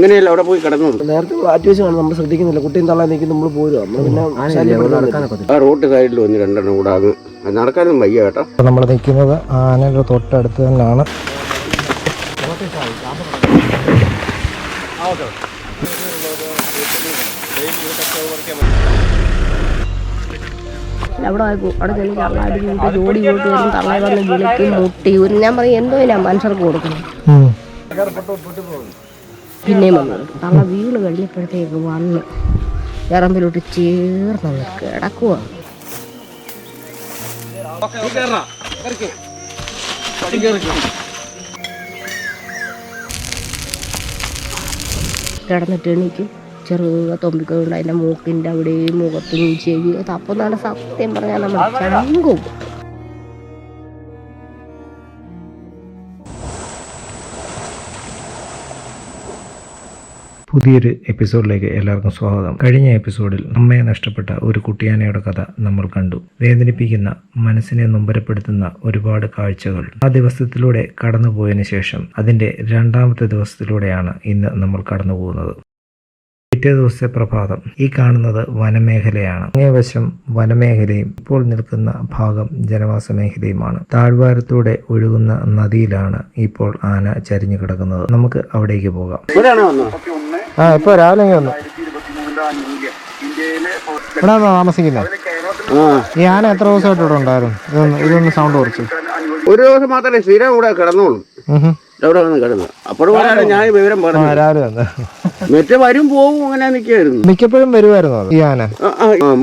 അങ്ങനെയല്ല അവിടെ പോയി കിടന്നു നേരത്തെ മാറ്റി വെച്ചാണ് നമ്മൾ ശ്രദ്ധിക്കുന്നില്ല. കുട്ടിയും തള്ളാൻ നിൽക്കും നമ്മൾ പോരും നമ്മൾ പിന്നെ ആ റോഡ് സൈഡിൽ വന്ന് രണ്ടെണ്ണം കൂടെ അങ്ങ് നടക്കാനും നടക്കാനൊന്നും വയ്യ കേട്ടോ. നമ്മൾ നിൽക്കുന്നത് ആനയുടെ തൊട്ടടുത്ത് തന്നെയാണ്. അവിടെ ചെന്ന് വരും തള്ളായി വന്ന് വിളിക്കും മുട്ടി. ഞാൻ പറയും എന്തോ ഞാൻ മനുഷ്യർക്ക് കൊടുക്കണം. പിന്നെയും വന്നത് തള്ള വീണ് കഴിഞ്ഞപ്പോഴത്തേക്ക് വന്ന് ഇറമ്പിലോട്ട് ചേർന്ന് കിടക്കുക കിടന്നിട്ട് എണീക്കും ചെറുക തൊമ്പിക്കൊണ്ട് അതിന്റെ മൂക്കിന്റെ അവിടെയും മുഖത്തും ചെവി. അപ്പം നല്ല സത്യം പറഞ്ഞാൽ നമ്മൾ ചങ്കും. പുതിയൊരു എപ്പിസോഡിലേക്ക് എല്ലാവർക്കും സ്വാഗതം. കഴിഞ്ഞ എപ്പിസോഡിൽ അമ്മയെ നഷ്ടപ്പെട്ട ഒരു കുട്ടിയാനയുടെ കഥ നമ്മൾ കണ്ടു. വേദനിപ്പിക്കുന്ന മനസ്സിനെ നൊമ്പരപ്പെടുത്തുന്ന ഒരുപാട് കാഴ്ചകൾ. ആ ദിവസത്തിലൂടെ കടന്നുപോയതിനു ശേഷം അതിന്റെ രണ്ടാമത്തെ ദിവസത്തിലൂടെയാണ് ഇന്ന് നമ്മൾ കടന്നു പോകുന്നത് പിറ്റേ ദിവസത്തെ പ്രഭാതം. ഈ കാണുന്നത് വനമേഖലയാണ്. അങ്ങേവശം വനമേഖലയും ഇപ്പോൾ നിൽക്കുന്ന ഭാഗം ജനവാസ മേഖലയുമാണ് താഴ്വാരത്തൂടെ ഒഴുകുന്ന നദിയിലാണ് ഇപ്പോൾ ആന ചരിഞ്ഞു കിടക്കുന്നത്. നമുക്ക് അവിടേക്ക് പോകാം. ആ ഇപ്പൊ രാവിലെ വന്നു. ഇവിടെ താമസിക്കുന്നത് ഈ ആന എത്ര ദിവസമായിട്ട് ഇവിടെ ഉണ്ടായിരുന്നു? ഇതൊന്ന് ഇതൊന്ന് സൗണ്ട് കുറച്ച്. ഒരു ദിവസം മാത്രമേ സ്ഥിരം ഇവിടെ വന്ന് കിടന്നു. അപ്പോഴാണ് ഞാൻ ഈ വിവരം ആ പറഞ്ഞു രാവിലെ വന്ന്. മറ്റേ വരും പോവും അങ്ങനെ നിൽക്കായിരുന്നു മിക്കപ്പോഴും വരുമായിരുന്നു ഈ ആന.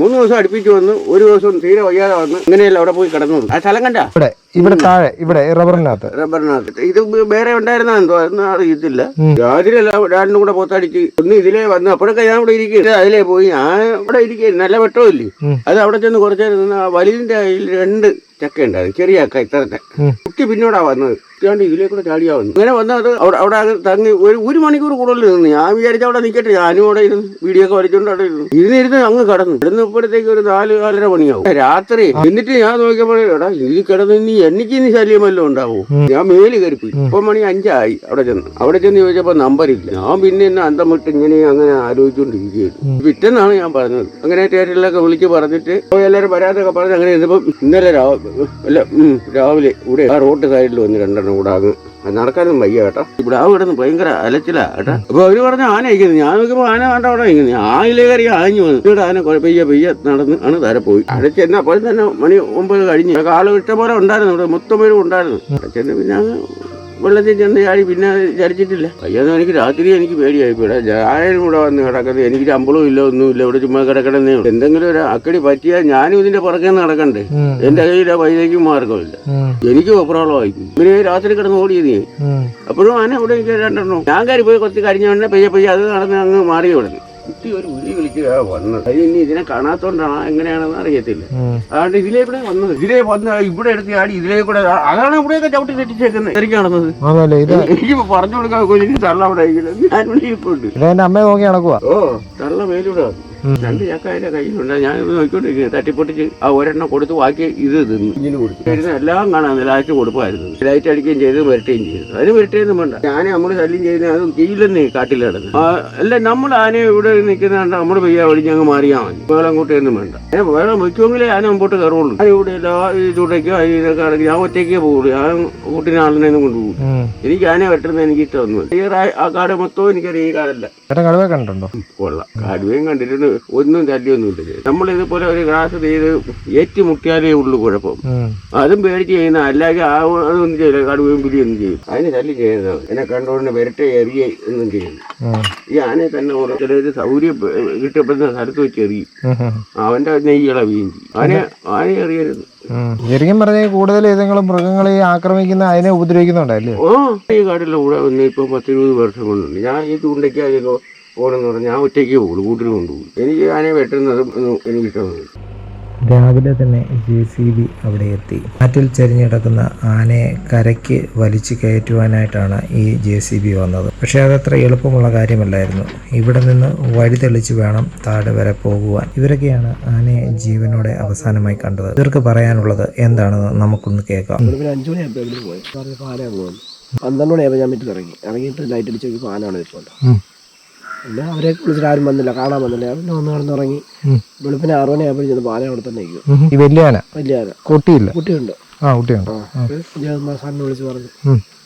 മൂന്ന് ദിവസം അടുപ്പിച്ച് വന്നു. ഒരു ദിവസം തീരെ വയ്യാതെ വന്ന്. ഇങ്ങനെയല്ല അവിടെ പോയി കിടന്നു ആ സ്ഥലം കണ്ട? ഇവിടെ. ഇവിടെ താഴെ ഇവിടെ റബ്ബറിനകത്ത്. റബ്ബറിനകത്ത്. ഇത് വേറെ ഉണ്ടായിരുന്ന എന്തോ അതൊന്നും അറിയത്തില്ല. എല്ലാം രണ്ടും കൂടെ പോത്താടിച്ച് ഒന്ന് ഇതിലേ വന്നു അപ്പോഴൊക്കെ ഞാൻ ഇവിടെ ഇരിക്കും. അതിലേ പോയി. ഞാൻ ഇവിടെ ഇരിക്കും. നല്ല വെട്ടമില്ലേ ഇല്ലേ? അത് അവിടെ ചെന്ന് കുറച്ചേരം നിന്ന് ആ വലിന്റെ അതിൽ രണ്ട് ചക്ക ഉണ്ടായിരുന്നു ചെറിയ ചക്ക ഇത്രത്തെ. കുട്ടി പിന്നോടാ വന്നത്. കുട്ടിയാണ്ട് ഇതിലേ കൂടെ ചാടിയാ വന്നു ഇങ്ങനെ വന്നത് അവിടെ അവിടെ തങ്ങി ഒരു ഒരു മണിക്കൂർ കൂടുതൽ നിന്ന് ഞാൻ വിചാരിച്ച അവിടെ നിൽക്കട്ടെ ഞാനും അവിടെ ഇരുന്ന് വീഡിയോ ഒക്കെ വരച്ചോണ്ട് അവിടെ ഇരുന്നു. ഇരുന്നിരുന്ന് അങ്ങ് കടന്നു. കിടന്നപ്പോഴത്തേക്ക് ഒരു നാല് നാലര മണിയാവും. രാത്രി. എന്നിട്ട് ഞാൻ നോക്കിയപ്പോഴേ എടാ ഇത് കിടന്ന് ഇനി എനിക്ക് ഇനി ശല്യം വല്ലതും ഉണ്ടാവും ഞാൻ മേൽ പോയി. ഇപ്പൊ മണി അഞ്ചായി അവിടെ ചെന്ന്. അവിടെ ചെന്ന് ചോദിച്ചപ്പോ ഇല്ല. ഞാൻ പിന്നെ എന്നെ അന്തം വിട്ട് ഇങ്ങനെ അങ്ങനെ ആലോചിച്ചുകൊണ്ടിരിക്കുകയാണ് പിറ്റെന്നാണ് ഞാൻ പറഞ്ഞത്. അങ്ങനെ സ്റ്റേഷനിലൊക്കെ വിളിച്ച് പറഞ്ഞിട്ട് എല്ലാവരും വരാതൊക്കെ പറഞ്ഞ് അങ്ങനെ ഇരുന്നപ്പം ഇന്നലെ രാവിലെ അല്ല രാവിലെ ഇവിടെ ആ റോഡ് സൈഡിൽ വന്ന് രണ്ടെണ്ണം കൂടെ അങ്ങ് അത് നടക്കാനും വയ്യ കേട്ടോ. ഇവിടെ ആ കിടന്ന് ഭയങ്കര അലച്ചിലാ കേട്ടോ. അപ്പൊ അവർ പറഞ്ഞ ആന അയക്കുന്നത്. ഞാൻ നോക്കിയപ്പോ ആന കണ്ട അവിടെ അയക്കുന്നത്. ആയിലേ കയറി ആഞ്ഞു വന്നു. ഇവിടെ ആന കുറെ പെയ്യ പെയ്യ നടന്ന് ആണ് താരെ പോയി അവിടെ ചെന്ന് അപ്പോൾ തന്നെ മണി ഒമ്പത് കഴിഞ്ഞ്. ആൾ ഇഷ്ടം പോലെ ഉണ്ടായിരുന്നു. ഇവിടെ മൊത്തം പേരും ഉണ്ടായിരുന്നു. ഞാൻ പിന്നെ വെള്ളത്തിൽ ചെന്ന് ചാടി പിന്നെ ചരിച്ചിട്ടില്ല. അയ്യാന്ന് എനിക്ക് രാത്രി എനിക്ക് പേടിയായി. ഇവിടെ ആരും കൂടെ വന്ന് കിടക്കുന്നത് എനിക്ക് ശമ്പളവും ഇല്ല ഒന്നും ഇല്ല ഇവിടെ ചുമ്മാ കിടക്കണമെന്നേ. എന്തെങ്കിലും ഒരു അക്കടി പറ്റിയാൽ ഞാനും ഇതിന്റെ പുറകെ നടക്കണ്ടേ. എന്റെ കയ്യിൽ ആ വൈദ്യക്കും മാർഗമില്ല. എനിക്ക് വെപ്രാളമായി ഇവർ രാത്രി കിടന്ന് ഓടിയത്. അപ്പോഴും ആന ഇവിടെ എനിക്ക് രണ്ടെണ്ണം. ഞാൻ കയറി പോയി കൊത്തി കഴിഞ്ഞ ഉടനെ പെയ്യ പെയ്യ അത് നടന്ന് അങ്ങ് മാറി കിടന്നു. കുട്ടി ഒരു ഉരി വിളിക്കുക വന്നത്. അത് ഇനി ഇതിനെ കാണാത്തോണ്ടാണ് എങ്ങനെയാണെന്ന് അറിയത്തില്ല. അതുകൊണ്ട് ഇതിലേ ഇവിടെ വന്നത്? ഇതിലേ വന്ന് ഇവിടെ എടുത്ത് ആടി ഇതിലേ കൂടെ അതാണ് ഇവിടെയൊക്കെ ചവിട്ടി തെറ്റിച്ചേക്കുന്നത്. എനിക്ക് നടന്നത് എനിക്ക് പറഞ്ഞു കൊടുക്കാൻ കൊച്ചിന് തള്ള അവിടെ. ഞാൻ ഇവിടെ ഇരിപ്പുണ്ട്. ഇത് നോക്കി നടക്കുക ഓ തള്ള മേലൂടെ. രണ്ട് ചക്ക അതിന്റെ കയ്യിലുണ്ട്. ഞാൻ നോക്കിക്കൊണ്ടിരിക്കുന്നത് തട്ടിപ്പൊട്ടിച്ച് ആ ഒരെണ്ണം കൊടുത്ത് ബാക്കി ഇത് തിന്നു. ഇങ്ങനെ കൊടുത്തു. വരുന്ന എല്ലാം കാണാൻ ലാസ്റ്റ് കൊടുപ്പായിരുന്നു. ലൈറ്റ് അടിക്കുകയും ചെയ്ത് വരട്ടുകയും ചെയ്തു. അതിന് വരട്ടിയൊന്നും വേണ്ട. ഞാൻ നമ്മൾ ശല്യം ചെയ്യുന്ന അത് കീഴിലെന്ന് കാട്ടിൽ കിടന്നു അല്ല നമ്മൾ ആനയെ ഇവിടെ നിൽക്കുന്ന കണ്ട നമ്മൾ പെയ്യാ ഒഴിഞ്ഞ് അങ്ങ് മാറിയാൽ മതി. വേളം കൂട്ടിയൊന്നും വേണ്ട. ഏ വേളം വയ്ക്കുമെങ്കിലേ ആന മുമ്പോട്ട് കയറുള്ളൂ. ഞാൻ ഇവിടെ എല്ലാ ഈ ചൂട്ടയ്ക്കോ ആണെങ്കിൽ ഞാൻ ഒറ്റയ്ക്കേ പോകുള്ളൂ ഞാൻ കൂട്ടിന് ആളിനെ കൊണ്ടുപോകും. എനിക്ക് ആനെ വെട്ടുന്നത് എനിക്ക് ഇഷ്ടമൊന്നും ഈ ആ കാട് മൊത്തവും എനിക്കറിയാം ഈ കാടല്ല. ചേട്ടൻ കടുവ കണ്ടിട്ടുണ്ടോ? കൊള്ളാം. കടുവയും കണ്ടിട്ടുണ്ട്. ഒന്നും തല്ലിയൊന്നുമില്ല നമ്മൾ ഇതുപോലെ ഒരു ഗ്ലാസ് ചെയ്ത് ഏറ്റുമുട്ടിയാലേ ഉള്ളു കുഴപ്പം. അതും പേടിച്ച് ചെയ്യുന്ന അല്ലെങ്കിൽ ആ അതൊന്നും ചെയ്യില്ല. കടുവയും പുലിയൊന്നും ചെയ്യും അതിന് തല്ലി ചെയ്യുന്നത് എന്നെ കണ്ടോണ്ട് വരട്ടെ എറിയ ഒന്നും ചെയ്യുന്നു ഈ ആനയെ തന്നെ ഓരോ ചിലര് സൗകര്യം കിട്ടപ്പെടുന്ന സ്ഥലത്ത് വെച്ച് എറിയും. അവന്റെ നെയ്യള ചെയ്യും. അവനെ അവനെ എറിയരുത്. ശരിക്കും പറഞ്ഞാൽ കൂടുതൽ ഏതെങ്കിലും മൃഗങ്ങളെ ആക്രമിക്കുന്ന അതിനെ ഉപദ്രവിക്കുന്നുണ്ടല്ലേ ഓ ഈ കാട്ടിലെ കൂടെ വന്ന് ഇപ്പൊ പത്തിരുപത് വർഷം കൊണ്ടുണ്ട്. ഞാൻ ഈ ചൂണ്ടയ്ക്ക് അതിലോ പോകണമെന്ന് പറഞ്ഞാൽ ഞാൻ ഒറ്റയ്ക്ക് പോകുള്ളൂ കൂട്ടിൽ കൊണ്ടുപോകും. എനിക്ക് ആനയെ വെട്ടുന്നതും എനിക്ക് ഇഷ്ടമൊന്നുമില്ല. രാവിലെ തന്നെ ജെ സി ബി അവിടെ എത്തി. കാറ്റിൽ ചരിഞ്ഞിടക്കുന്ന ആനയെ കരയ്ക്ക് വലിച്ചു കയറ്റുവാനായിട്ടാണ് ഈ ജെ സി ബി വന്നത്. പക്ഷെ അതത്ര എളുപ്പമുള്ള കാര്യമല്ലായിരുന്നു. ഇവിടെ നിന്ന് വഴി തെളിച്ച് വേണം താഴെ വരെ പോകുവാൻ. ഇവരൊക്കെയാണ് ആനയെ ജീവനോടെ അവസാനമായി കണ്ടത്. ഇവർക്ക് പറയാനുള്ളത് എന്താണെന്ന് നമുക്കൊന്ന് കേൾക്കാം. അഞ്ചു മണിയായപ്പോൾ ആന പന്ത്രണ്ട് മണിയായപ്പോൾ ഞാൻ വീട്ടിൽ ഇറങ്ങി. ഇറങ്ങിയിട്ട് ലൈറ്റ് അടിച്ച് ആനാണ് ഇപ്പോൾ. പിന്നെ അവരെ വിളിച്ചിട്ട് ആരും വന്നില്ല കാണാൻ വന്നില്ല. പിന്നെ ഒന്ന് കിടന്നുറങ്ങി. ഉം. ആറ് ആറു ആയപ്പോൾ ചെന്ന് ആന അവിടെ തന്നെ നിൽക്കും. ഈ വലിയ ആന വലിയ ആന കുട്ടിയില്ല കുട്ടിയുണ്ട്. ആ കുട്ടിയുണ്ട് ഞാൻ സാറിനെ വിളിച്ച് പറഞ്ഞു.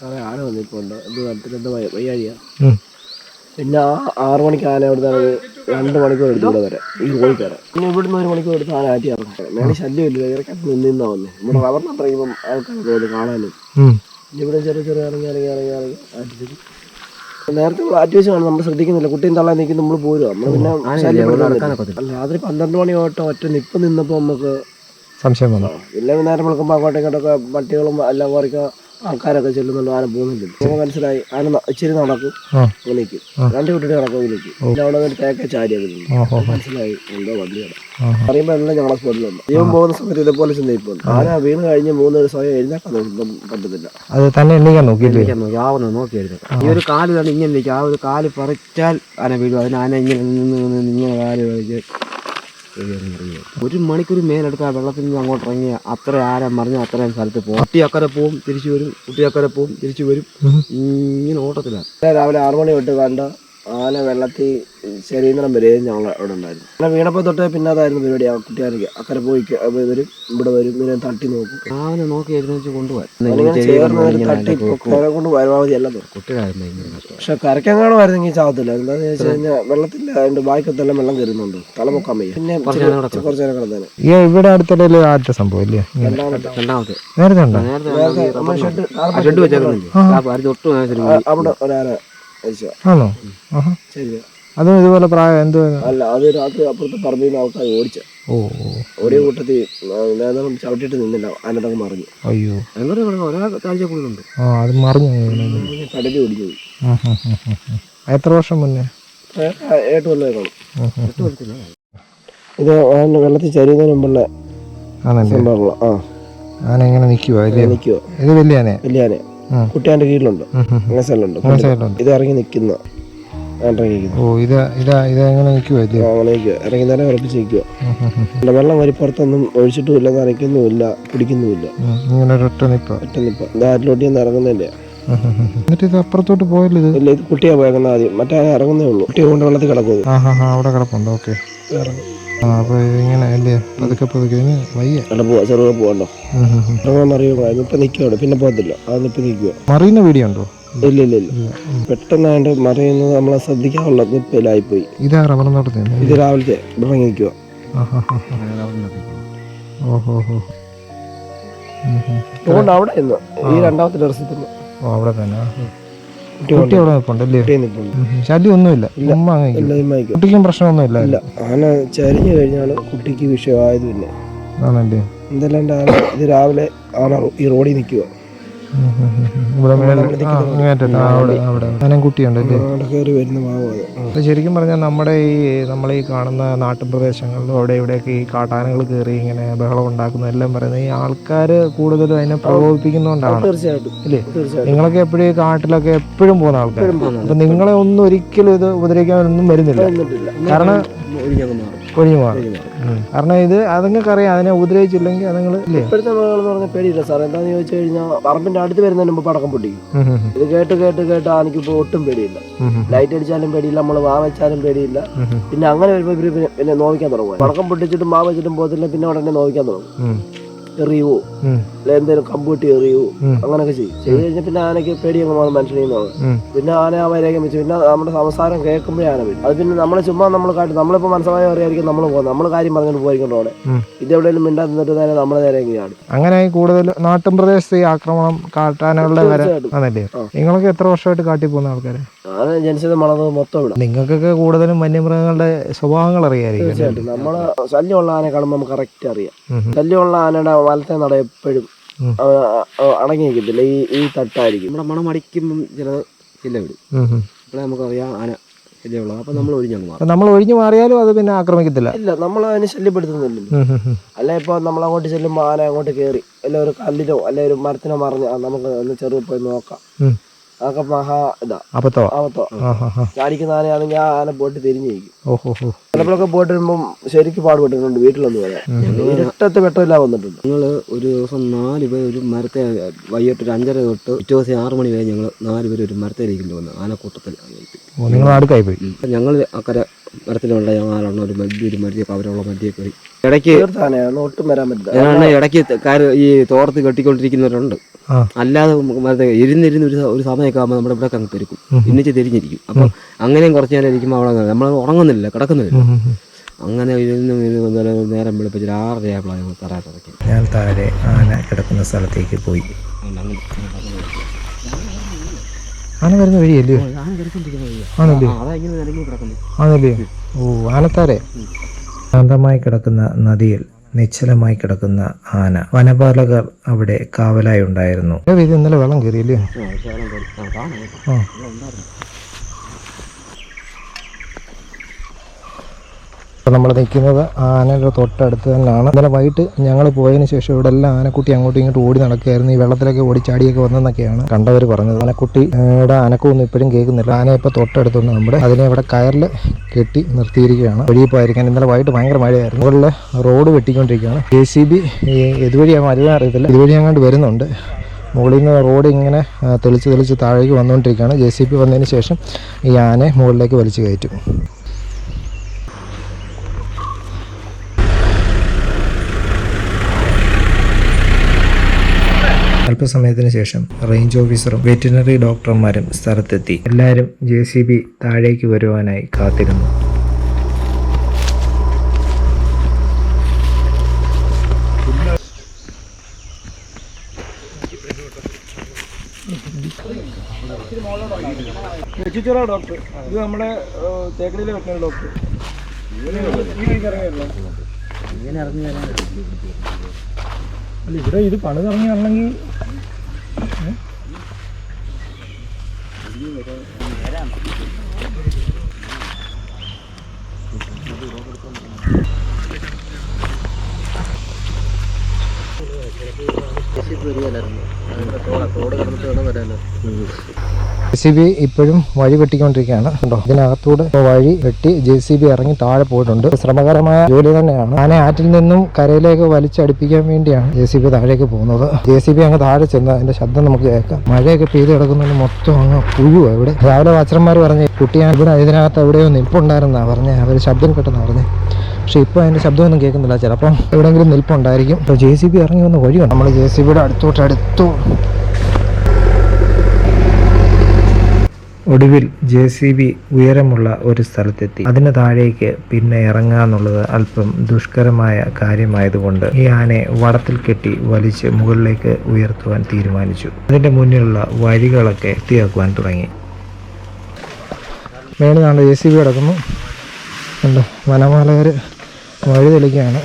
സാറേ ആന വന്നിപ്പോണ്ട് എന്ത് തരത്തിൽ എന്താ വയ്യാഴിയാ പിന്നെ ആ ആറു മണിക്ക് ആന ഇവിടുന്ന് ഇറങ്ങി രണ്ട് മണിക്കൂർ എടുത്തു ഇവിടെ വരെ ഈ കോഴിക്കാരെ പിന്നെ ഇവിടുന്ന് ഒരു മണിക്കൂർ എടുത്ത് ആന ആറ്റി ഇറങ്ങി. മേലെ ശല്യമില്ല ഇറക്കാൻ നിന്നാ വന്നേ. ഇവിടെ റബ്ബറിനെ പറയുമ്പം ആൾക്കാർ കാണാനും. ഇവിടെ ചെറിയ ചെറിയ ഇറങ്ങി ഇറങ്ങി ഇറങ്ങി ഇറങ്ങി ആറ്റിച്ചിട്ട് നേരത്തെ ആറ്റി വെച്ചാണ് നമ്മൾ ശ്രദ്ധിക്കുന്നില്ല. കുട്ടിയും തള്ളാൻ നിൽക്കും നമ്മൾ പോരും. നമ്മൾ പിന്നെ. അല്ല രാത്രി പന്ത്രണ്ട് മണി തൊട്ട് ഒറ്റ നിപ്പ് നിന്നപ്പോൾ നമുക്ക് സംശയം വന്നു. പിന്നെ നേരം വിളിക്കുമ്പോൾ അങ്ങോട്ടും ഇങ്ങോട്ടൊക്കെ പട്ടികളും എല്ലാം കുറയ്ക്കുക ആൾക്കാരൊക്കെ ചെല്ലുന്നുണ്ട് ആന പോകുന്നില്ല നമുക്ക് മനസ്സിലായി ആന ഇച്ചിരി നടക്കും വിളിക്കും രണ്ട് കുട്ടികൾ നടക്കും വിളിക്കും പിന്നെ അവിടെ ഒരു തേക്ക ചാരിയ മനസ്സിലായി എന്തോ വണ്ടിയാണ്. പറയുമ്പോ എല്ലാം ഞങ്ങളെ സ്പോട്ടിലുണ്ട് ജീവൻ പോകുന്ന സമയത്ത് ഇതേപോലെ ചെന്ന് ഇപ്പോൾ ആന വീണ് കഴിഞ്ഞ് മൂന്ന് സമയം എഴുന്നേക്കാൻ പറ്റത്തില്ല. അത് തന്നെ എണ്ണിക്കാൻ നോക്കി. ആവുന്ന നോക്കിയായിരുന്നു. ഈ ഒരു കാൽ തന്നെ ഇങ്ങനെ നിൽക്കും. ആ ഒരു കാൽ പറിച്ചാൽ ആന വീഴും. അതിന് ആന ഇങ്ങനെ ഇങ്ങനെ കാൽ പറിച്ച് കയറി ഇറങ്ങി. ഒരു മണിക്കൂർ മേലെടുത്ത് ആ വെള്ളത്തിൽ നിന്ന് അങ്ങോട്ട് ഇറങ്ങിയ അത്ര ആരാ മറിഞ്ഞ അത്രയും സ്ഥലത്ത് പോകും കുട്ടി അക്കരെ പോവും തിരിച്ചു വരും കുട്ടി അക്കരെ പോവും തിരിച്ചു വരും. ഇങ്ങനെ ഓട്ടത്തിലാണ് രാവിലെ ആറുമണി തൊട്ട് കണ്ട ആന വെള്ളത്തിൽ ശരീരം വരെയും ഞങ്ങൾ അവിടെ ഉണ്ടായിരുന്നു. അങ്ങനെ വീണപ്പോൾ തൊട്ട് പിന്നെ അതായിരുന്നു പരിപാടി. ആ കുട്ടിയാർക്ക് അക്കരെ പോയി വരും ഇവിടെ വരും ഇങ്ങനെ തട്ടി നോക്കും. ആന നോക്കി എഴുന്നേച്ച് കൊണ്ടുപോയി തട്ടി കൊണ്ട് പരമാവധി എല്ലാം. പക്ഷെ കരക്കെങ്ങാണമായിരുന്നെങ്കിൽ ചാവത്തില്ല എന്താണെന്ന് വെച്ച് കഴിഞ്ഞാൽ വെള്ളത്തിൽ അതിന്റെ ബായ്ക്കത്തെല്ലാം വെള്ളം കയറുന്നുണ്ട്. തല പൊക്കാൻ വയ്യ. പിന്നെ കുറച്ച് നേരം കിടന്നേനെ ഇവിടെ അടുത്തിടയിൽ ആദ്യത്തെ സംഭവം ഇല്ലേ? രണ്ടാമത്തെ. നേരത്തെ ഉണ്ടോ അവിടെ മരിച്ച ആണോ? അതും ഇതുപോലെ പ്രായം എന്തോ അല്ല അത് രാത്രി അപ്പുറത്തെ പറമ്പിൽ നിന്ന് ആൾക്കാർ ഓടിച്ച. ഒരേ കൂട്ടത്തിൽ ചവിട്ടിട്ട് നിന്നില്ല. ആനത്തങ്ങ് മറിഞ്ഞു. അയ്യോ. ഒരാൾ താഴ്ച കൂടുതലുണ്ട്. ആ അത് മറിഞ്ഞു. കടലിൽ ഓടിച്ചു പോയി. എത്ര വർഷം മുന്നേ? എട്ട് കൊല്ലം കാണും ഇത് വെള്ളത്തിൽ ചരിയുന്നതിന് മുമ്പുള്ള ആണല്ലേ? ആ. ആന എങ്ങനെ നിൽക്കുവോ നിൽക്കുവോ ഇത് വലിയ ആനയാ? വലിയ ആന ഉം. കുട്ടിയാന്റെ കീഴിലുണ്ട്. അങ്ങനെ സ്ഥലമുണ്ട്. ഇത് ഇറങ്ങി നിൽക്കുന്ന ഇറങ്ങി നേരം ഓ ഇത് ഇതാ ഇത് എങ്ങനെ നിൽക്കുവോ അങ്ങനെ നിൽക്കുക ഇറങ്ങി നേരെ ഉറപ്പിച്ച് നിൽക്കുക. വെള്ളം വരിപ്പുറത്തൊന്നും ഒഴിച്ചിട്ടുമില്ല നനയ്ക്കുന്നുമില്ല കുടിക്കുന്നുമില്ല. ഇങ്ങനെ ഒറ്റ നിപ്പ. ഒറ്റ ദാരിലോട്ടിയൊന്നും ഇറങ്ങുന്നില്ല ഉം, ഉം, ഉം. എന്നിട്ട് ഇത് അപ്പുറത്തോട്ട് പോയല്ലോ ഇത്? ഇല്ല ഇത് കുട്ടിയാ പോയേക്കുന്നത് ആദ്യം. മറ്റേ ഇറങ്ങുന്നേ ഉള്ളൂ. കുട്ടിയെ കൊണ്ട് വെള്ളത്തിൽ കിടക്കും ആ ഹാ ഹാ അവിടെ കിടപ്പുണ്ട്. ഓക്കെ. ഇറങ്ങും. ആ അപ്പൊ ഇതിങ്ങനെ അല്ലേ? പതുക്കെ പതുക്കെ വയ്യ. അവിടെ പോവാ ചെറുതെ പോകണ്ടോ. ഇറങ്ങാൻ അറിയുമോ? ഇപ്പം നിൽക്കുവാണ് പിന്നെ പോകത്തില്ല. അത് ഇപ്പം നിൽക്കുക മറിയുന്ന വീടിയുണ്ടോ ഇല്ല ഇല്ല ഇല്ല. പെട്ടെന്നായിട്ട് മറിയുന്നത് നമ്മളെ ശ്രദ്ധിക്കാനുള്ള നിപ്പിലായിപ്പോയി ഇതാ റബ്ബർ തോട്ടത്തിൽ ഇത് രാവിലത്തെ ഇറങ്ങി നിൽക്കുക. ഓഹോ ഹോ. അവിടെ ഈ രണ്ടാമത്തെ ദിവസത്തിൽ. ഓ അവിടെ തന്നെ. കുട്ടി അവിടെ നിൽപ്പുണ്ട്. ശല്യം ഒന്നുമില്ല. കുട്ടിക്കും പ്രശ്നമൊന്നുമില്ല ഇല്ല ആന ചരിഞ്ഞു കഴിഞ്ഞാൽ കുട്ടിക്ക് വിഷയമായത് പിന്നെ ആണല്ലേ എന്തെല്ലാം ഇത് രാവിലെ ആന ഈ റോഡിൽ നിൽക്കുക ശരിക്കും പറഞ്ഞാൽ നമ്മുടെ ഈ നമ്മൾ ഈ കാണുന്ന നാട്ടുപ്രദേശങ്ങളിലും അവിടെ ഇവിടെയൊക്കെ ഈ കാട്ടാനകൾ കയറി ഇങ്ങനെ ബഹളം ഉണ്ടാക്കുന്ന എല്ലാം പറയുന്നത് ഈ ആൾക്കാർ കൂടുതലും അതിനെ പ്രകോപിപ്പിക്കുന്നതുകൊണ്ടാണ് തീർച്ചയായിട്ടും ഇല്ലേ? നിങ്ങളൊക്കെ എപ്പോഴും കാട്ടിലൊക്കെ എപ്പോഴും പോകുന്ന ആൾക്കാർ അപ്പൊ നിങ്ങളെ ഒന്നും ഒരിക്കലും ഇത് ഉപദ്രവിക്കാനൊന്നും വരുന്നില്ല. കാരണം ഒഴിഞ്ഞു മാറും കാരണം ഇത് അതുങ്ങൾക്ക് അറിയാം അതിനെ ഉപദ്രവിച്ചില്ലെങ്കിൽ അതുങ്ങൾ ഇപ്പോഴത്തെ മൃഗങ്ങളെന്ന് പറഞ്ഞാൽ പേടിയില്ല. സാർ എന്താണെന്ന് ചോദിച്ചു കഴിഞ്ഞാൽ പറമ്പിന്റെ അടുത്ത് വരുന്നതിന് മുമ്പ് പടക്കം പൊട്ടിക്കും. ഇത് കേട്ട് കേട്ട് കേട്ട് എനിക്കിപ്പോ ഒട്ടും പേടിയില്ല. ലൈറ്റ് അടിച്ചാലും പേടിയില്ല നമ്മൾ വാ വെച്ചാലും പേടിയില്ല. പിന്നെ അങ്ങനെ വരുമ്പോൾ ഇവർ പിന്നെ നോവിക്കാൻ തുടങ്ങും പടക്കം പൊട്ടിച്ചിട്ടും വാ വെച്ചിട്ടും പോകത്തില്ല പിന്നെ ഉടനെ നോവിക്കാൻ തുടങ്ങും. എറിയുവോ? എന്തെങ്കിലും കമ്പൂട്ടി എറിയൂ. അങ്ങനെയൊക്കെ ചെയ്യും. ചെയ്ത് കഴിഞ്ഞാൽ പിന്നെ ആനയ്ക്ക് പേടി അങ്ങ് മാറും മനുഷ്യനിൽ നിന്നാണ് പിന്നെ ആന ആ വരേക്കും വെച്ച് പിന്നെ നമ്മുടെ സംസാരം കേൾക്കുമ്പോഴേ ആന വരും. അത് പിന്നെ നമ്മളെ ചുമ്മാ നമ്മൾ കാട്ടി നമ്മളിപ്പോൾ മനസ്സിലായ അറിയായിരിക്കും നമ്മൾ പോകുന്നത്. നമ്മൾ കാര്യം പറഞ്ഞിട്ട് പോയിരിക്കും അവിടെ. ഇതെവിടെയെങ്കിലും മിണ്ടാ നിന്നിട്ട് നേരെ നമ്മളെ നേരെ എങ്ങനെയാണ് അങ്ങനെ കൂടുതൽ നാട്ടിൻ പ്രദേശത്ത് ഈ ആക്രമണം കാട്ടാനുള്ള. ആണല്ലേ നിങ്ങളൊക്കെ എത്ര വർഷമായിട്ട് കാട്ടി പോകുന്ന ആൾക്കാരെ? ആന ജനിച്ചത് വളർന്നത് മൊത്തം ഇവിടെ. നിങ്ങൾക്കൊക്കെ കൂടുതലും വന്യമൃഗങ്ങളുടെ സ്വഭാവങ്ങൾ അറിയാമായിരിക്കും നമ്മൾ ശല്യമുള്ള ആനയെ കാണുമ്പോൾ നമുക്ക് കറക്റ്റ് അറിയാം. ശല്യമുള്ള ആനയുടെ വലത്തെ നട എപ്പോഴും. അടങ്ങി നിൽക്കത്തില്ല ഈ ഈ തട്ടായിരിക്കും. നമ്മുടെ മണം അടിക്കുമ്പം ചിലത് ചില്ല വിടും അപ്പോഴേ നമുക്കറിയാം ആന ശല്യമുള്ളത് അപ്പം നമ്മൾ ഒഴിഞ്ഞു മാറും. നമ്മൾ ഒഴിഞ്ഞു മാറിയാലും അത് പിന്നെ ആക്രമിക്കത്തില്ല. ഇല്ല നമ്മൾ അതിനെ ശല്യപ്പെടുത്തുന്നില്ല അല്ലെ ഇപ്പോൾ നമ്മൾ അങ്ങോട്ട് ചെല്ലുമ്പോൾ ആന അങ്ങോട്ട് കയറി അല്ല ഒരു കല്ലിലോ അല്ലെ ഒരു മരത്തിനോ മറിഞ്ഞ് നമുക്ക് ഒന്ന് ചെറുപ്പം പോയി നോക്കാം. അതൊക്കെ മഹാ ഇതാ. അബദ്ധം ഹാ ചാടിക്കുന്ന ആനയാണെങ്കിൽ ആ ആന പോയിട്ട് തിരിഞ്ഞിരിക്കും. ഓഹോ ചിലപ്പോഴൊക്കെ പോയിട്ട് വരുമ്പം ശരിക്കും പാടുപെട്ടിട്ടുണ്ട് വീട്ടിലൊന്നും പറയാം ഇരട്ടത്തെ വെട്ടമില്ല വന്നിട്ടുണ്ട്. ഞങ്ങൾ ഒരു ദിവസം നാല് പേര് ഒരു മരത്തെ വൈകിട്ട് ഒരു അഞ്ചര തൊട്ട് ഉച്ച ദിവസം ആറ് മണി വരെ ഞങ്ങൾ നാല് പേര് ഒരു മരത്തേലിരിക്കുന്നു വന്നു ആനക്കൂട്ടത്തിൽ ഓ നിങ്ങൾ അടുക്കായി പോയി ഞങ്ങൾ അക്കരെ ഒരു ഞങ്ങളാണ് ഒരു മരുതിയൊക്കെ അവരുള്ള മദ്യ കയറി ഇടയ്ക്ക് ഒട്ടും വരാൻ പറ്റില്ല. ഞാനാണ് ഇടയ്ക്ക് ഈ തോർത്ത് കെട്ടിക്കൊണ്ടിരിക്കുന്നവരുണ്ട്. അല്ലാതെ മറ്റേ ഇരുന്നിരുന്ന് ഒരു ഒരു സമയമൊക്കെ ആകുമ്പോൾ നമ്മുടെ ഇവിടെ അങ്ങ് പെരുക്കും. ഇന്നിച്ച് തിരിഞ്ഞിരിക്കും. അപ്പം അങ്ങനെയും കുറച്ച് നേരം ഇരിക്കുമ്പോൾ അവിടെ നമ്മൾ ഉറങ്ങുന്നില്ല കിടക്കുന്നില്ല. അങ്ങനെ ഇരുന്ന് ഇരുന്ന് നേരം വെളുപ്പിച്ച് ഞങ്ങൾ ഞാൻ താഴെ ആന കിടക്കുന്ന സ്ഥലത്തേക്ക് പോയി. ആന വരുന്ന വഴിയല്ലേ? ആണല്ലേ? അതാ ഇങ്ങനെ നിരങ്ങി കിടക്കുന്നത് ആണല്ലേ? ഓ ആനത്താരെ. ശാന്തമായി കിടക്കുന്ന നദിയിൽ നിശ്ചലമായി കിടക്കുന്ന ആന. വനപാലകർ അവിടെ കാവലായി ഉണ്ടായിരുന്നു. ഇന്നലെ വെള്ളം കയറിയല്ലേ? ഇപ്പം നമ്മൾ നിൽക്കുന്നത് ആനയുടെ തൊട്ടടുത്ത് തന്നെയാണ്. ഇന്നലെ വൈകിട്ട് ഞങ്ങൾ പോയതിന് ശേഷം ഇവിടെ എല്ലാം ആനക്കുട്ടി അങ്ങോട്ടും ഇങ്ങോട്ടും ഓടി നടക്കുകയായിരുന്നു. ഈ വെള്ളത്തിലൊക്കെ ഓടിച്ചാടിയൊക്കെ വന്നെന്നൊക്കെയാണ് കണ്ടവർ പറഞ്ഞത്. ആനക്കുട്ടി ഇവിടെ ആനക്കൊന്നും ഇപ്പോഴും കേൾക്കുന്നില്ല. ആന ഇപ്പോൾ തൊട്ടടുത്തുണ്ട് നമ്മുടെ. അതിനെ ഇവിടെ കയറിൽ കെട്ടി നിർത്തിയിരിക്കുകയാണ്. വഴിയിൽ പോയിരിക്കാൻ ഇന്നലെ വൈകിട്ട് ഭയങ്കര മഴയായിരുന്നു. മുകളിൽ റോഡ് വെട്ടിക്കൊണ്ടിരിക്കുകയാണ്. ജെ സി ബി ഇതുവഴിയാണ് മരുന്ന് അറിയത്തില്ല. ഇതുവഴി അങ്ങോട്ട് വരുന്നുണ്ട്. മുകളിൽ നിന്ന് റോഡ് ഇങ്ങനെ തെളിച്ച് തെളിച്ച് താഴേക്ക് വന്നുകൊണ്ടിരിക്കുകയാണ് ജെ സി ബി വന്നതിന് ശേഷം ഈ ആനയെ മുകളിലേക്ക് വലിച്ചു കയറ്റും. അല്പസമയത്തിന് ശേഷം റേഞ്ച് ഓഫീസറും വെറ്റിനറി ഡോക്ടർമാരും സ്ഥലത്തെത്തി. എല്ലാവരും ജെ സി ബി താഴേക്ക് വരുവാനായി കാത്തിരുന്നു. രക്ഷിച്ചോളാം ഡോക്ടർ ഇത് നമ്മുടെ തേക്കടിയിലെ വെക്കുന്ന ഡോക്ടർ അല്ല ഇവിടെ ഇത് പണി തുടങ്ങി വരണമെങ്കിൽ സി ബി ഇപ്പോഴും വഴി വെട്ടിക്കൊണ്ടിരിക്കുകയാണ്. കണ്ടോ ഇതിനകത്തൂടെ വഴി വെട്ടി ജെ സി ബി ഇറങ്ങി താഴെ പോയിട്ടുണ്ട്. ശ്രമകരമായ ജോലി തന്നെയാണ്. ആനെ ആറ്റിൽ നിന്നും കരയിലേക്ക് വലിച്ചടിപ്പിക്കാൻ വേണ്ടിയാണ് ജെ സി ബി താഴേക്ക് പോകുന്നത്. ജെ സി ബി അങ്ങ് താഴെ ചെന്ന് അതിന്റെ ശബ്ദം നമുക്ക് കേൾക്കാം. മഴയൊക്കെ പെയ്ത് കിടക്കുന്നതിന് മൊത്തം അങ്ങ് പുഴുവാ ഇവിടെ. രാവിലെ വാച്ചർമാർ പറഞ്ഞു കുട്ടിയാണ് ഇവിടെ ഇതിനകത്ത് എവിടെയോ നിൽപ്പുണ്ടായിരുന്നാ പറഞ്ഞ. അവർ ശബ്ദം കിട്ടുന്ന പറഞ്ഞു. പക്ഷെ ഇപ്പോൾ അതിന്റെ ശബ്ദമൊന്നും കേൾക്കുന്നില്ല. ചിലപ്പം എവിടെയെങ്കിലും നിൽപ്പുണ്ടായിരിക്കും. ഇപ്പോൾ ജെ സി ബി ഇറങ്ങി വന്ന് വഴിയാണ് നമ്മൾ ജെ സി ബിയുടെ അടുത്തോട്ട് അടുത്തു ഒടുവിൽ ജെ സി ബി ഉയരമുള്ള ഒരു സ്ഥലത്തെത്തി. അതിന് താഴേക്ക് പിന്നെ ഇറങ്ങുക എന്നുള്ളത് അല്പം ദുഷ്കരമായ കാര്യമായതുകൊണ്ട് ഈ ആനയെ വടത്തിൽ കെട്ടി വലിച്ച് മുകളിലേക്ക് ഉയർത്തുവാൻ തീരുമാനിച്ചു. അതിന്റെ മുന്നിലുള്ള വഴികളൊക്കെ വൃത്തിയാക്കുവാൻ തുടങ്ങി. മേളിൽ നാണ്ട് ജെ സി ബി കിടക്കുന്നു. വനമാലകർ വഴി തെളിക്കുകയാണ്.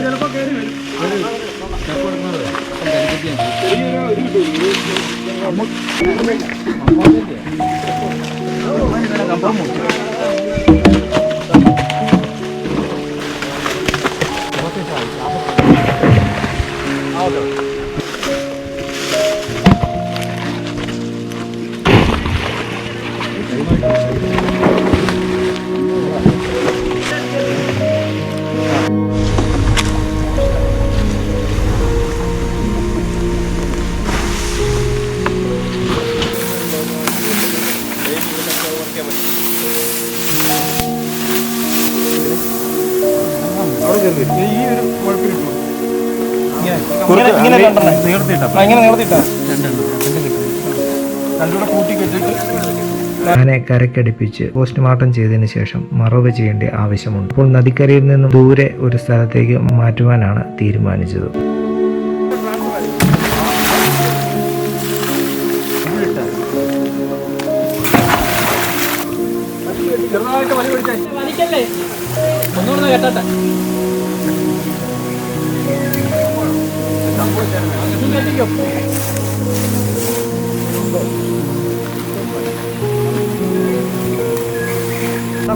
ചിലപ്പോ കയറി വരും ഈ ഇങ്ങനെ ഇങ്ങനെ രണ്ടെണ്ണം നീർത്തിട്ടാ ഇങ്ങനെ നീർത്തിട്ടാ രണ്ടുകൂടെ കൂട്ടി കെട്ടിട്ട് ആനയെ കരക്കടിപ്പിച്ച് പോസ്റ്റ്മോർട്ടം ചെയ്തതിനു ശേഷം മറവ് ചെയ്യേണ്ട ആവശ്യമുണ്ട്. അപ്പോൾ നദിക്കരയിൽ നിന്നും ദൂരെ ഒരു സ്ഥലത്തേക്ക് മാറ്റുവാനാണ് തീരുമാനിച്ചത്.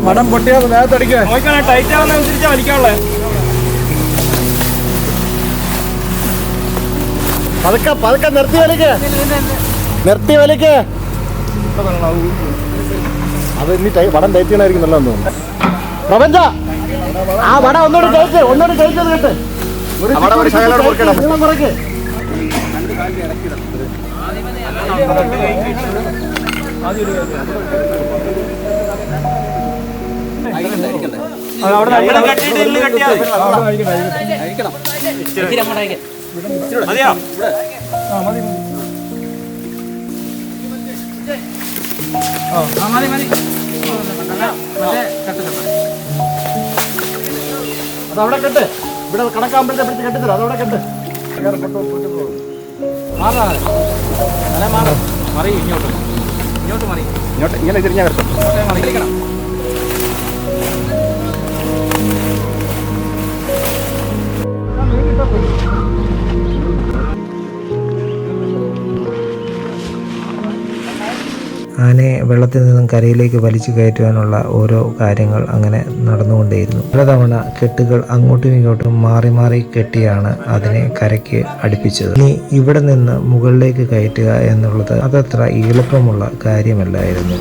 മടം പൊട്ടിയാ നേരത്തടിക്കുക ടൈറ്റ് ആവുന്ന അനുസരിച്ചാ വലിക്കാനുള്ളേ. പതുക്കെ പതുക്കെ നിർത്തി വലിക്ക്. നിർത്തി വലിക്ക്. അത് ഇനി വടം ടൈറ്റ് ചെയ്യണമായിരിക്കും നല്ലതെന്ന് തോന്നുന്നു. പ്രപഞ്ച ആ വട ഒന്നുകൂടി ടൈറ്റ് ഒന്നുകൂടി ടൈറ്റ് ചെയ്ത് കിട്ട് നീളം കുറയ്ക്ക് അത് അവിടെ കെട്ട്. ഇവിടെ കണക്കാകുമ്പോഴത്തെ പിടിച്ച് കെട്ടിത്തരാം അതവിടെ കെട്ട്. മാറാ. മാറി. ഇങ്ങോട്ട്. ഇങ്ങോട്ട് മാറി. ഇങ്ങോട്ട് ഇങ്ങനെ തിരിഞ്ഞാൽ വരട്ടെ വെള്ളത്തിൽ നിന്നും കരയിലേക്ക് വലിച്ചു കയറ്റുവാനുള്ള ഓരോ കാര്യങ്ങൾ അങ്ങനെ നടന്നുകൊണ്ടേയിരുന്നു. പലതവണ കെട്ടുകൾ അങ്ങോട്ടും ഇങ്ങോട്ടും മാറി മാറി കെട്ടിയാണ് അതിനെ കരയ്ക്ക് അടുപ്പിച്ചത്. ഇനി ഇവിടെ നിന്ന് മുകളിലേക്ക് കയറ്റുക എന്നുള്ളത് അതത്ര എളുപ്പമുള്ള കാര്യമല്ലായിരുന്നു.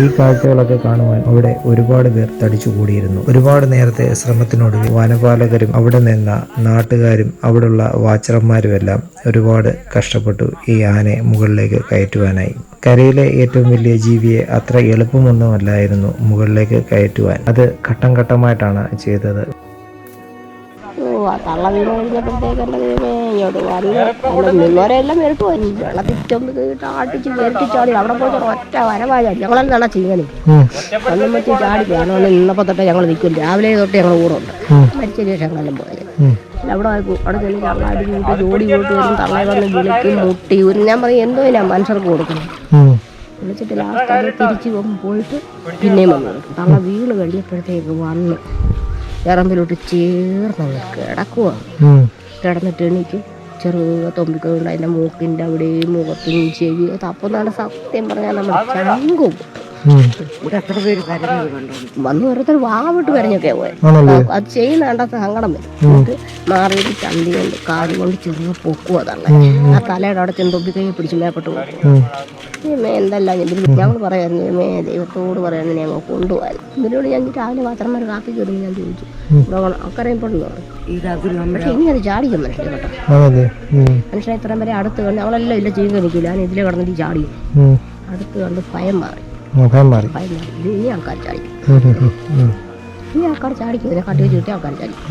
ഈ കാഴ്ചകളൊക്കെ കാണുവാൻ അവിടെ ഒരുപാട് പേർ തടിച്ചുകൂടിയിരുന്നു ഒരുപാട് നേരത്തെ ശ്രമത്തിനൊടുവിൽ വനപാലകരും അവിടെ നിന്ന നാട്ടുകാരും അവിടെയുള്ള വാച്ചർമാരുമെല്ലാം ഒരുപാട് കഷ്ടപ്പെട്ടു ഈ ആനയെ മുകളിലേക്ക് കയറ്റുവാനായി. കരയിലെ ഏറ്റവും വലിയ ജീവിയെ അത്ര എളുപ്പമൊന്നുമല്ലായിരുന്നു മുകളിലേക്ക് കയറ്റുവാൻ. അത് ഘട്ടം ഘട്ടമായിട്ടാണ് ചെയ്തത്. ഓ ആ തള്ള വീണ് കഴിഞ്ഞപ്പോഴത്തേക്കല്ല ദൈവമേ ഇങ്ങോട്ട് വന്ന് അവിടെ നിന്നവരെല്ലാം എടുത്തു പോയി. വെള്ളത്തിൽ ചെന്ന് കീട്ട് ആട്ടിച്ച് വരട്ടിച്ചാടി ചാടി അവിടെ പോയിട്ട് ഒറ്റ വരവായ ഞങ്ങളെന്താണ് ചെയ്യണേ ഒന്നും വെച്ച് ചാടി ഞങ്ങൾ നിന്നപ്പോൾ തൊട്ട് ഞങ്ങൾ നിൽക്കും. രാവിലെ തൊട്ട് ഞങ്ങൾ കൂടെ ഉണ്ട് മരിച്ചതിന് ശേഷം ഞങ്ങളെല്ലാം പോയത്. അവിടെ അവിടെ ചെന്ന് ചള്ളാടി കൂട്ടി ജോഡി കൂട്ടി വരും തള്ളെ വന്ന് വിളിക്കും മുട്ടി ഒരു ഞാൻ പറയും എന്തോ ഞാൻ മനുഷ്യർക്ക് കൊടുക്കണം. വിളിച്ചിട്ട് ലാസ്റ്റ് തിരിച്ച് പോയിട്ട് പിന്നെയും വന്നു കൊടുക്കും. തള്ള വീണ് കഴിഞ്ഞപ്പോഴത്തേക്ക് വന്ന് ഇറമ്പിലോട്ട് ചേർന്ന് കിടക്കുക കിടന്നിട്ട് എനിക്ക് ചെറുക തൊമ്പിക്കൊണ്ട് അതിന്റെ മൂക്കിന്റെ അവിടെയും മുഖത്തും ചെവി. അപ്പം നാളെ സത്യം പറഞ്ഞാൽ നമ്മൾ ചങ്കും. വന്ന് ഓരോരുത്തർ വാവിട്ട് കരഞ്ഞൊക്കെ പോയത് അത് ചെയ്യുന്നാണ്ട സങ്കടം വരും. മാറിയിട്ട് ചന്തി കൊണ്ട് കാട് കൊണ്ട് ചെറിയ പൊക്കുക തന്നെ ആ തലയുടെ അവിടെ ചെന്ന് തൊപ്പി കൈ പിടിച്ച് മേപ്പെട്ട് പോകും എന്തെല്ലാം ഞങ്ങൾ പറയായിരുന്നു മേ ദൈവത്തോട് പറയായിരുന്നു ഞങ്ങൾ കൊണ്ടുപോകാൻ ഇവരോട് ഞാൻ രാവിലെ മാത്രന്മാർ കാപ്പി കയറി ഞാൻ ചോദിച്ചു. ഇവിടെ അക്കരയും പെടുന്നു പക്ഷെ ഇനി അത് ചാടിക്കും മനുഷ്യൻ കേട്ടോ. മനുഷ്യനെ ഇത്രയും വരെ അടുത്ത് കണ്ട് അവളെല്ലാം ഇല്ല ചെയ്യുക നിൽക്കില്ല. ഞാൻ ഇതിലെ കടന്നിട്ട് ചാടി. അടുത്ത് കണ്ട് ഭയം മാറി. ആൾക്കാർ ചാടിക്കും ആൾക്കാർ ചാടിക്കും ഇതിനെ കട്ടി ആൾക്കാർ ചാടിക്കും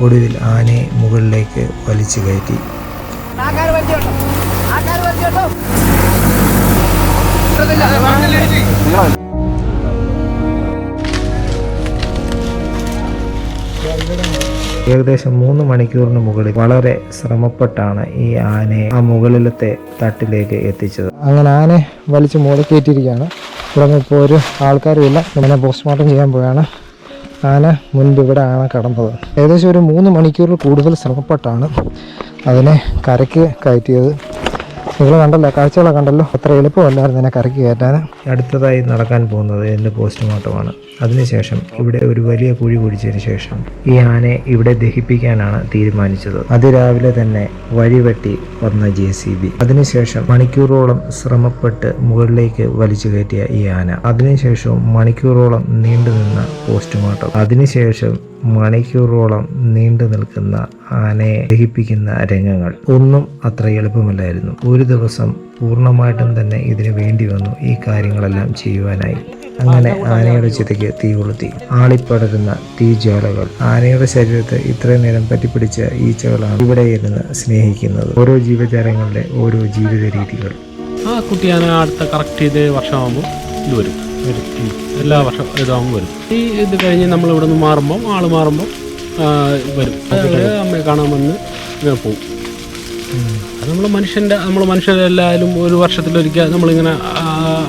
ഒടുവിൽ ആനയെ മുകളിലേക്ക് വലിച്ചു കയറ്റി. ഏകദേശം മൂന്ന് മണിക്കൂറിന് മുകളിൽ വളരെ ശ്രമപ്പെട്ടാണ് ഈ ആനയെ ആ മുകളിലത്തെ തട്ടിലേക്ക് എത്തിച്ചത്. അങ്ങനെ ആനയെ വലിച്ച് മുകളിൽ കയറ്റിയിരിക്കുകയാണ്. ഇവിടെ ഇപ്പോൾ ഒരു ആൾക്കാരും ഇല്ല ഇങ്ങനെ പോസ്റ്റ്മോർട്ടം ചെയ്യാൻ പോയാണ് ആന മുൻപ് ഇവിടെ ആണ് കടന്നത്. ഏകദേശം ഒരു മൂന്ന് മണിക്കൂറിൽ കൂടുതൽ ശ്രമപ്പെട്ടാണ് അതിനെ കരയ്ക്ക് കയറ്റിയത്. നിങ്ങൾ കണ്ടല്ലോ കാഴ്ചകളെ കണ്ടല്ലോ. അത്ര എളുപ്പമല്ലായിരുന്നു എന്നെ കറക്കി കയറ്റാൻ. അടുത്തതായി നടക്കാൻ പോകുന്നത് എന്റെ പോസ്റ്റ്മോർട്ടമാണ്. അതിനുശേഷം ഇവിടെ ഒരു വലിയ കുഴി കുഴിച്ചതിന് ശേഷം ഈ ആനയെ ഇവിടെ ദഹിപ്പിക്കാനാണ് തീരുമാനിച്ചത്. അതിരാവിലെ തന്നെ വഴിവെട്ടി വന്ന ജെ സി ബി. അതിനുശേഷം മണിക്കൂറോളം ശ്രമപ്പെട്ട് മുകളിലേക്ക് വലിച്ചു കയറ്റിയ ഈ ആന. അതിനുശേഷവും മണിക്കൂറോളം നീണ്ടുനിന്ന പോസ്റ്റ്മോർട്ടം. അതിനുശേഷം മണിക്കൂറോളം നീണ്ടു നിൽക്കുന്ന ആനയെ ദഹിപ്പിക്കുന്ന രംഗങ്ങൾ ഒന്നും അത്ര എളുപ്പമല്ലായിരുന്നു. ഒരു ദിവസം പൂർണമായിട്ടും തന്നെ ഇതിനു വേണ്ടി വന്നു ഈ കാര്യങ്ങളെല്ലാം ചെയ്യുവാനായി. അങ്ങനെ ആനയുടെ ചിതയ്ക്ക് തീ കൊളുത്തി. ആളിപ്പടരുന്ന തീജ്വാലകൾ ആനയുടെ ശരീരത്തെ ഇത്രയും നേരം പറ്റിപ്പിടിച്ച ഈച്ചകളാണ് ഇവിടെ ഇരുന്ന് സ്നേഹിക്കുന്നത്. ഓരോ ജീവജാലങ്ങളുടെ ഓരോ ജീവിത രീതികൾ ആ കുട്ടിയാന അടുത്ത കറക്റ്റ് ചെയ്ത് വർഷമാകുമ്പോൾ ഇത് വരും. എല്ലാ വർഷം ഇതാവും വരും. ഈ ഇത് കഴിഞ്ഞ് നമ്മൾ ഇവിടെ നിന്ന് മാറുമ്പോൾ ആൾ മാറുമ്പോൾ വരും. അമ്മയെ കാണാൻ വന്ന് ഇങ്ങനെ പോകും അത് നമ്മൾ മനുഷ്യന്റെ നമ്മൾ മനുഷ്യരെല്ലാവരും ഒരു വർഷത്തിലൊരിക്കൽ നമ്മളിങ്ങനെ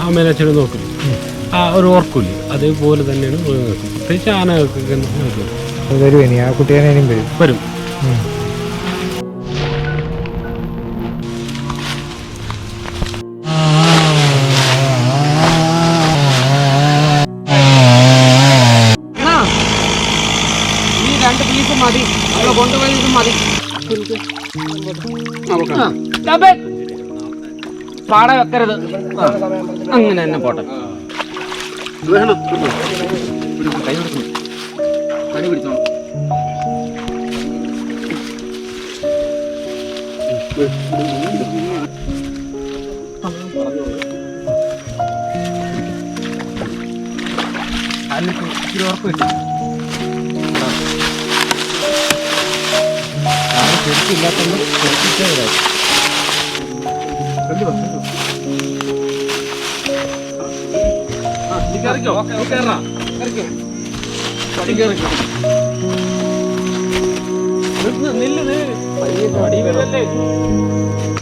അമ്മേനെ അച്ഛനെ നോക്കും. ആ ഒരു ഓർക്കില്ല അതേപോലെ തന്നെയാണ് പ്രത്യേകിച്ച് ആനകൾക്കൊക്കെ. വരും. വരും പാട വെക്കരുത്. അങ്ങനെ തന്നെ പോട്ടെ. കടി പിടിച്ചോണം. ഇച്ചിരി ഉറപ്പ് വരാം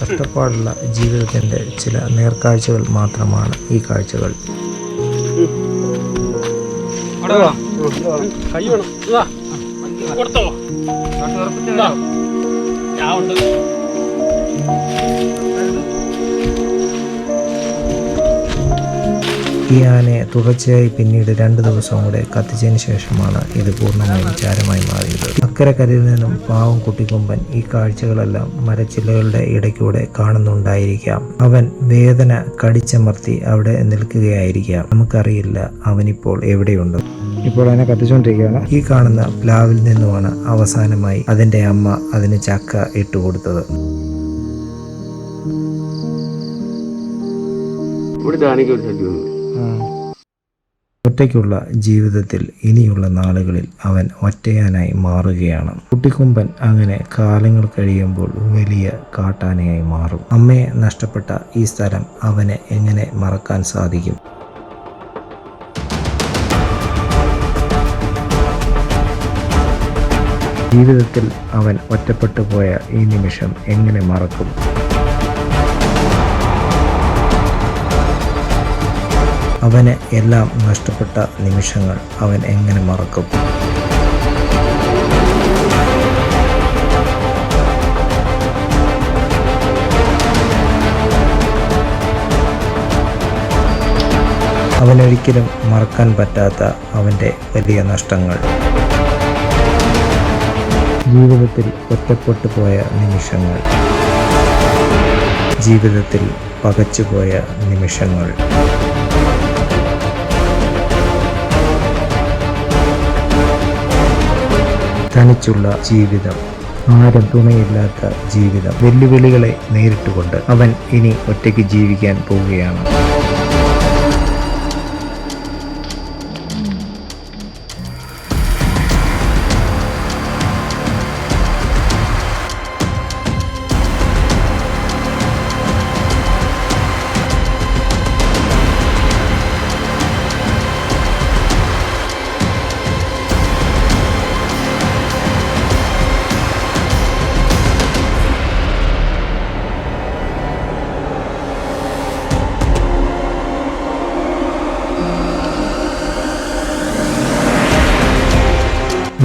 കഷ്ടപ്പാടുള്ള ജീവിതത്തിന്റെ ചില നേർക്കാഴ്ചകൾ മാത്രമാണ് ഈ കാഴ്ചകൾ. കൈ വേണം. ഇതാ. കൊടുത്തോ? ഉണ്ട്. ഈ ആനയെ തുടർച്ചയായി പിന്നീട് രണ്ട് ദിവസം കൂടെ കത്തിച്ചതിന് ശേഷമാണ് ഇത് പൂർണമായും ചാരമായി മാറിയത്. അക്കരെ കരയിൽ നിന്നും പാവം കുട്ടിക്കൊമ്പൻ ഈ കാഴ്ചകളെല്ലാം മരച്ചില്ലകളുടെ ഇടയ്ക്കൂടെ കാണുന്നുണ്ടായിരിക്കാം. അവൻ വേദന കടിച്ചമർത്തി അവിടെ നിൽക്കുകയായിരിക്കാം. നമുക്കറിയില്ല അവനിപ്പോൾ എവിടെയുണ്ട്. ഇപ്പോൾ അതിനെ കത്തിച്ചുകൊണ്ടിരിക്കുകയാണ്. ഈ കാണുന്ന പ്ലാവിൽ നിന്നുമാണ് അവസാനമായി അതിന്റെ അമ്മ അതിന് ചക്ക ഇട്ടുകൊടുത്തത് ഒറ്റയ്ക്കുള്ള ജീവിതത്തിൽ ഇനിയുള്ള നാളുകളിൽ അവൻ ഒറ്റയാനായി മാറുകയാണ്. കുട്ടിക്കുമ്പൻ അങ്ങനെ കാലങ്ങൾ കഴിയുമ്പോൾ വലിയ കാട്ടാനയായി മാറും. അമ്മയെ നഷ്ടപ്പെട്ട ഈ സ്ഥലം അവനെ എങ്ങനെ മറക്കാൻ സാധിക്കും? ജീവിതത്തിൽ അവൻ ഒറ്റപ്പെട്ടു പോയ ഈ നിമിഷം എങ്ങനെ മറക്കും? അവന് എല്ലാം നഷ്ടപ്പെട്ട നിമിഷങ്ങൾ അവൻ എങ്ങനെ മറക്കും? അവനൊരിക്കലും മറക്കാൻ പറ്റാത്ത അവന്റെ വലിയ നഷ്ടങ്ങൾ. ജീവിതത്തിൽ ഒറ്റപ്പെട്ടു പോയ നിമിഷങ്ങൾ. ജീവിതത്തിൽ പകച്ചുപോയ നിമിഷങ്ങൾ. തനിച്ചുള്ള ജീവിതം. ആരും തുണയില്ലാത്ത ജീവിതം. വെല്ലുവിളികളെ നേരിട്ടുകൊണ്ട് അവൻ ഇനി ഒറ്റയ്ക്ക് ജീവിക്കാൻ പോവുകയാണ്.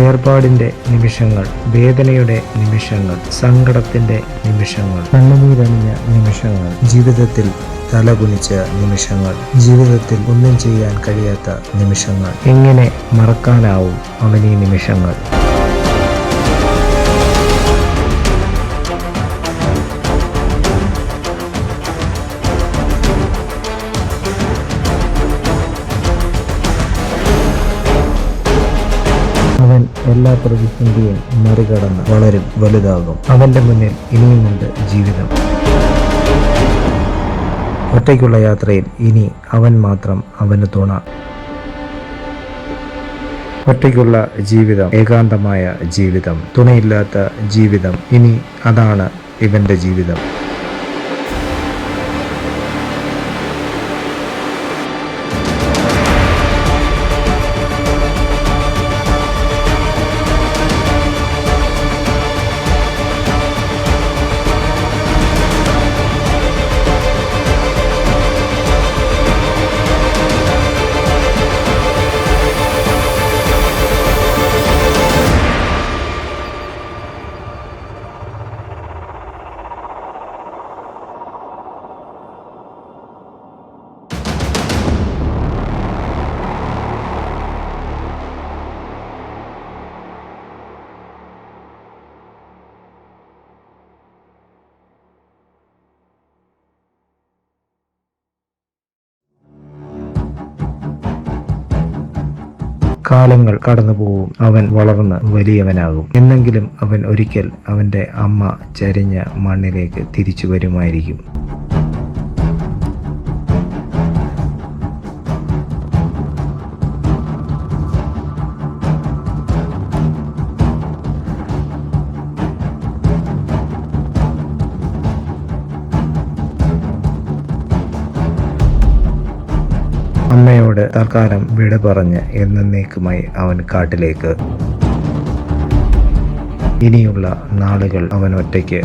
വേർപാടിന്റെ നിമിഷങ്ങൾ വേദനയുടെ നിമിഷങ്ങൾ സങ്കടത്തിന്റെ നിമിഷങ്ങൾ കണ്ണുനീരണിഞ്ഞ നിമിഷങ്ങൾ ജീവിതത്തിൽ തലകുനിച്ച നിമിഷങ്ങൾ ജീവിതത്തിൽ ഒന്നും ചെയ്യാൻ കഴിയാത്ത നിമിഷങ്ങൾ. എങ്ങനെ മറക്കാനാവും അവനീ നിമിഷങ്ങൾ? എല്ലാ പ്രതിസന്ധിയും മറികടന്ന് വളരും വലുതാകും. അവന്റെ മുന്നിൽ ഇനിയുമുണ്ട് ജീവിതം. ഒറ്റയ്ക്കുള്ള യാത്രയിൽ ഇനി അവൻ മാത്രം അവന് തുണ. ഒറ്റയ്ക്കുള്ള ജീവിതം ഏകാന്തമായ ജീവിതം തുണയില്ലാത്ത ജീവിതം ഇനി അതാണ് ഇവന്റെ ജീവിതം. കാലങ്ങൾ കടന്നു പോവും അവൻ വളർന്ന് വലിയവനാകും. എന്നെങ്കിലും അവൻ ഒരിക്കൽ അവന്റെ അമ്മ ചരിഞ്ഞ മണ്ണിലേക്ക് തിരിച്ചു വരുമായിരിക്കും. അമ്മയോട് തൽക്കാലം വിട പറഞ്ഞ് എന്നേക്കുമായി അവൻ കാട്ടിലേക്ക്. ഇനിയുള്ള നാളുകൾ അവൻ ഒറ്റയ്ക്ക്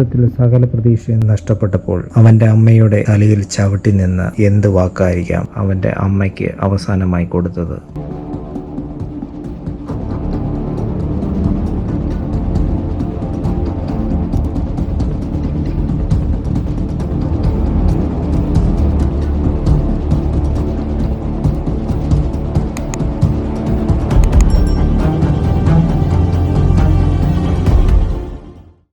ജീവിതത്തിൽ സകല പ്രതീക്ഷയും നഷ്ടപ്പെട്ടപ്പോൾ അവന്റെ അമ്മയുടെ തലയിൽ ചവിട്ടി നിന്ന് എന്ത് വാക്കായിരിക്കാം അവന്റെ അമ്മയ്ക്ക് അവസാനമായി കൊടുത്തത്?